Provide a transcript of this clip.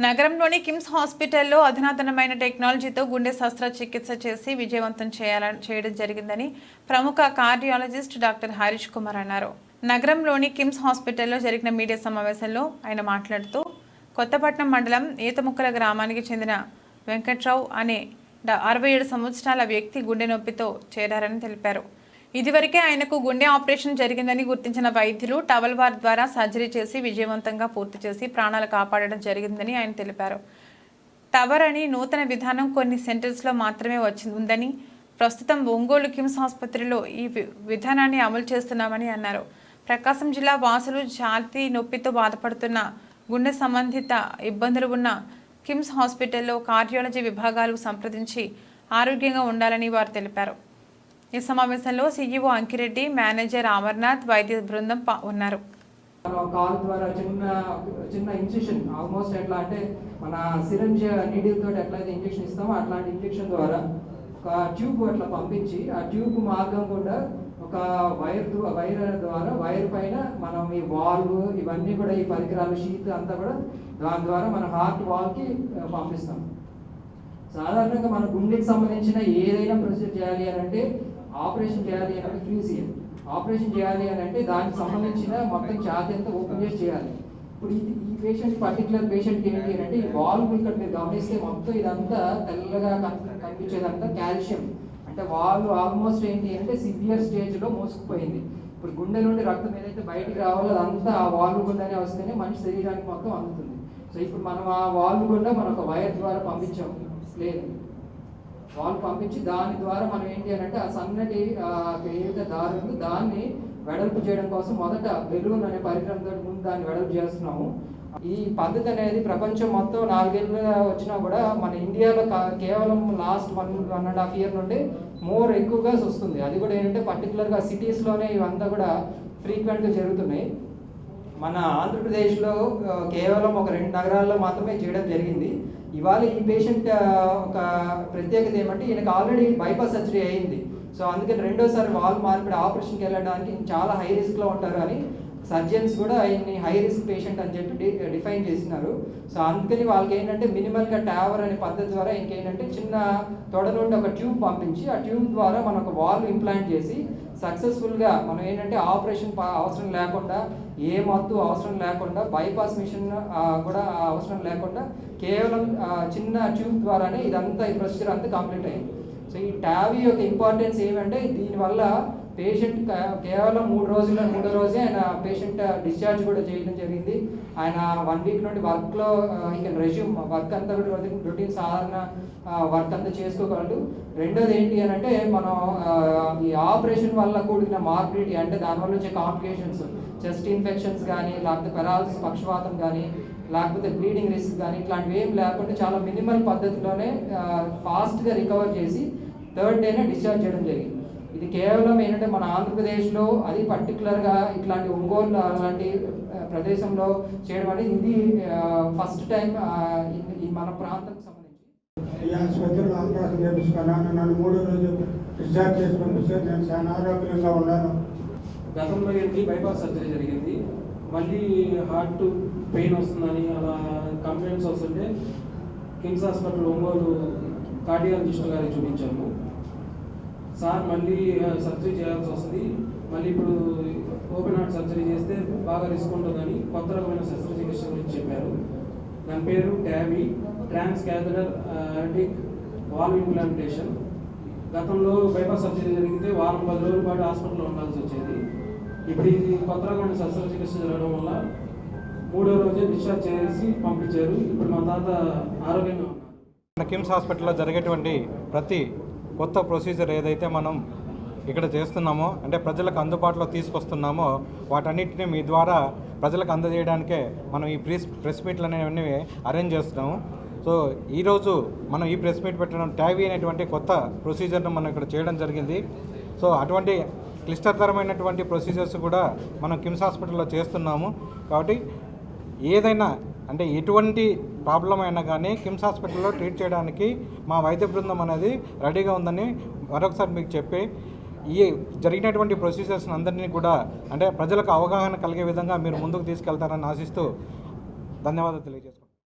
నగరంలోని కిమ్స్ హాస్పిటల్లో అధునాతనమైన టెక్నాలజీతో గుండె శస్త్రచికిత్స చేసి విజయవంతం చేయాలని చేయడం జరిగిందని ప్రముఖ కార్డియాలజిస్ట్ డాక్టర్ హరీష్ కుమార్ అన్నారు. నగరంలోని కిమ్స్ హాస్పిటల్లో జరిగిన మీడియా సమావేశంలో ఆయన మాట్లాడుతూ కొత్తపట్నం మండలం ఈతముక్కల గ్రామానికి చెందిన వెంకట్రావు అనే డ- అరవై ఏడు సంవత్సరాల వ్యక్తి గుండె నొప్పితో చేరారని తెలిపారు. ఇదివరకే ఆయనకు గుండె ఆపరేషన్ జరిగిందని గుర్తించిన వైద్యులు టవల్ వార్ ద్వారా సర్జరీ చేసి విజయవంతంగా పూర్తి చేసి ప్రాణాలు కాపాడడం జరిగిందని ఆయన తెలిపారు. టవర్ అని నూతన విధానం కొన్ని సెంటర్స్లో మాత్రమే వచ్చి ఉందని ప్రస్తుతం ఒంగోలు కిమ్స్ ఆసుపత్రిలో ఈ వి- విధానాన్ని అమలు చేస్తున్నామని అన్నారు. ప్రకాశం జిల్లా వాసులు ఛాతీ నొప్పితో బాధపడుతున్న గుండె సంబంధిత ఇబ్బందులు ఉన్న కిమ్స్ హాస్పిటల్లో కార్డియాలజీ విభాగాలు సంప్రదించి ఆరోగ్యంగా ఉండాలని వారు తెలిపారు. ఈ సమావేశంలో సీఈఓ అంకిరెడ్డి మేనేజర్ అమర్నాథ్ వైద్య బృందం ఉన్నారు. కాల్ ద్వారా చిన్న చిన్న ఇంజెక్షన్ ఆల్మోస్ట్ ఎట్లా అంటే మన సిరంజ్ నీడిల్ తోటి ఎట్లయితే ఇంజెక్షన్ ఇస్తామో అట్లాంటి ఇంజెక్షన్ ద్వారా ఒక ట్యూబ్ అట్లా పంపించి ఆ ట్యూబ్ మార్గం కూడా ఒక వైర్ వైర్ ద్వారా వైర్ పైన మనం ఈ వాల్వ్ ఇవన్నీ కూడా ఈ పరికరాలు షీట్ అంతా కూడా దాని ద్వారా మన హార్ట్ వాల్కి పంపిస్తాం. సాధారణంగా మన గుండెకి సంబంధించిన ఏదైనా ప్రొసీజర్ చేయాలి అని అంటే ఆపరేషన్ చేయాలి అని అంటే ఆపరేషన్ చేయాలి అని అంటే దానికి సంబంధించిన మొత్తం ఛాతీ అంతా ఓపెన్ చేసి చేయాలి. ఇప్పుడు ఇది ఈ పేషెంట్ పర్టికులర్ పేషెంట్ ఏంటి అని అంటే ఈ వాల్వ్ ఇక్కడ మీరు గమనిస్తే మొత్తం ఇదంతా తెల్లగా కనిపించేదంతా కాల్షియం. అంటే వాళ్ళు ఆల్మోస్ట్ ఏంటి అంటే సివియర్ స్టేజ్లో మోసుకుపోయింది. ఇప్పుడు గుండె నుండి రక్తం ఏదైతే బయటికి రావాలో అదంతా ఆ వాల్వ్ గుండానే వస్తేనే మనిషి శరీరానికి మొత్తం అందుతుంది. సో ఇప్పుడు మనం ఆ వాల్వ్ గుండా మనం ఒక వైర్ ద్వారా పంపించాము లేదు. వాళ్ళు పంపించి దాని ద్వారా మనం ఏంటి అని అంటే ఆ సన్నటి ఏదైతే దారులు దాన్ని వెడల్పు చేయడం కోసం మొదట బెలూన్ అనే పరికరంతో ముందు దాన్ని వెడల్పు చేస్తున్నాము. ఈ పద్ధతి అనేది ప్రపంచం మొత్తం నాలుగేళ్ళు వచ్చినా కూడా మన ఇండియాలో కేవలం last one one and half year నుండి మోర్ ఎక్కువగా వస్తుంది. అది కూడా ఏంటంటే పర్టికులర్గా సిటీస్లోనే ఇవంతా కూడా ఫ్రీక్వెంట్గా జరుగుతున్నాయి. మన ఆంధ్రప్రదేశ్లో కేవలం ఒక రెండు నగరాల్లో మాత్రమే చేయడం జరిగింది. ఇవాళ ఈ పేషెంట్ ఒక ప్రత్యేకత ఏమంటే ఈయనకు ఆల్రెడీ బైపాస్ సర్జరీ అయింది. సో అందుకని రెండోసారి వాల్ మార్పిడి ఆపరేషన్కి వెళ్ళడానికి చాలా హై రిస్క్లో ఉంటారు అని సర్జన్స్ కూడా ఆయన్ని హై రిస్క్ పేషెంట్ అని చెప్పి డి- డిఫైన్ చేసినారు. సో అందుకని వాళ్ళకి ఏంటంటే మినిమల్గా ట్యావర్ అనే పద్ధతి ద్వారా ఇంకేంటంటే చిన్న తొడ నుండి ఒక ట్యూబ్ పంపించి ఆ ట్యూబ్ ద్వారా మనం ఒక వాల్ ఇంప్లాంట్ చేసి సక్సెస్ఫుల్గా మనం ఏంటంటే ఆపరేషన్ అవసరం లేకుండా ఏ మత్తు అవసరం లేకుండా బైపాస్ మిషన్ కూడా అవసరం లేకుండా కేవలం చిన్న ట్యూబ్ ద్వారానే ఇదంతా ఈ ప్రొసీజర్ అంతా కంప్లీట్ అయింది. సో ఈ టావీ యొక్క ఇంపార్టెన్స్ ఏమంటే దీనివల్ల పేషెంట్ కేవలం మూడు రోజుల్లో మూడో రోజే ఆయన పేషెంట్ డిశ్చార్జ్ కూడా చేయడం జరిగింది. ఆయన వన్ వీక్ నుండి వర్క్లో ఈ కెన్ రెజ్యూమ్ వర్క్ అంతా కూడా రొటీన్ సాధారణ వర్క్ అంతా చేసుకోగలడు. రెండోది ఏంటి అని అంటే మనం ఈ ఆపరేషన్ వల్ల కూడిన మార్పిడి అంటే దానివల్ల వచ్చే కాంప్లికేషన్స్ చెస్ట్ ఇన్ఫెక్షన్స్ కానీ లేకపోతే పెరాలసిస్ పక్షవాతం కానీ లేకపోతే బ్లీడింగ్ రిస్క్ కానీ ఇట్లాంటివి ఏం లేకుండా చాలా మినిమల్ పద్ధతిలోనే ఫాస్ట్గా రికవర్ చేసి థర్డ్ డేనే డిశ్చార్జ్ చేయడం జరిగింది. ఇది కేవలం ఏంటంటే మన ఆంధ్రప్రదేశ్లో అది పర్టికులర్గా ఇట్లాంటి ఒంగోలు అలాంటి ప్రదేశంలో చేయడం అనేది ఇది ఫస్ట్ టైం ఈ మన ప్రాంతం సంబంధించి. చేపించుకున్నాను నన్ను మూడో రోజు డిశ్చార్జ్ చేసి పంపిస్తే నేను చాలా ఆరోగ్యంగా ఉన్నాను. గతంలో ఏంటి? బైపాస్ సర్జరీ జరిగింది. మళ్ళీ హార్ట్ పెయిన్ వస్తుందని అలా కంప్లైంట్స్ వస్తుంటే కిమ్స్ హాస్పిటల్ ఒంగోలు కార్డియాలజిస్ట్ గారికి చూపించాము. సార్ మళ్ళీ సర్జరీ చేయాల్సి వస్తుంది. మళ్ళీ ఇప్పుడు ఓపెన్ హార్ట్ సర్జరీ చేస్తే బాగా రిస్క్ ఉంటుందని కొత్త రకమైన శస్త్రచికిత్స గురించి చెప్పారు. దాని పేరు TAVI trans catheter aortic valve implantation. గతంలో బైపాస్ సర్జరీ జరిగితే వారం పది రోజుల పాటు హాస్పిటల్లో ఉండాల్సి వచ్చేది. ఇప్పుడు ఇది కొత్త రకమైన శస్త్రచికిత్స జరగడం వల్ల మూడో రోజే డిశ్చార్జ్ చేసి పంపించారు. ఇప్పుడు మా తాత ఆరోగ్యంగా ఉన్నారు. మన కిమ్స్ హాస్పిటల్లో జరిగేటువంటి ప్రతి కొత్త ప్రొసీజర్ ఏదైతే మనం ఇక్కడ చేస్తున్నామో అంటే ప్రజలకు అందుబాటులో తీసుకొస్తున్నామో వాటన్నిటిని మీ ద్వారా ప్రజలకు అందజేయడానికే మనం ఈ ప్రెస్ ప్రెస్ మీట్లు అనేవన్నీ అరేంజ్ చేస్తున్నాము. సో ఈరోజు మనం ఈ ప్రెస్ మీట్ పెట్టడం ట్యావీ అనేటువంటి కొత్త ప్రొసీజర్ను మనం ఇక్కడ చేయడం జరిగింది. సో అటువంటి క్లిష్టతరమైనటువంటి ప్రొసీజర్స్ కూడా మనం కిమ్స్ హాస్పిటల్లో చేస్తున్నాము. కాబట్టి ఏదైనా అంటే ఎటువంటి ప్రాబ్లం అయినా కానీ కిమ్స్ హాస్పిటల్లో ట్రీట్ చేయడానికి మా వైద్య బృందం అనేది రెడీగా ఉందని మరొకసారి మీకు చెప్పి ఈ జరిగినటువంటి ప్రొసీజర్స్ అందరినీ కూడా అంటే ప్రజలకు అవగాహన కలిగే విధంగా మీరు ముందుకు తీసుకెళ్తారని ఆశిస్తూ ధన్యవాదాలు తెలియజేస్తాను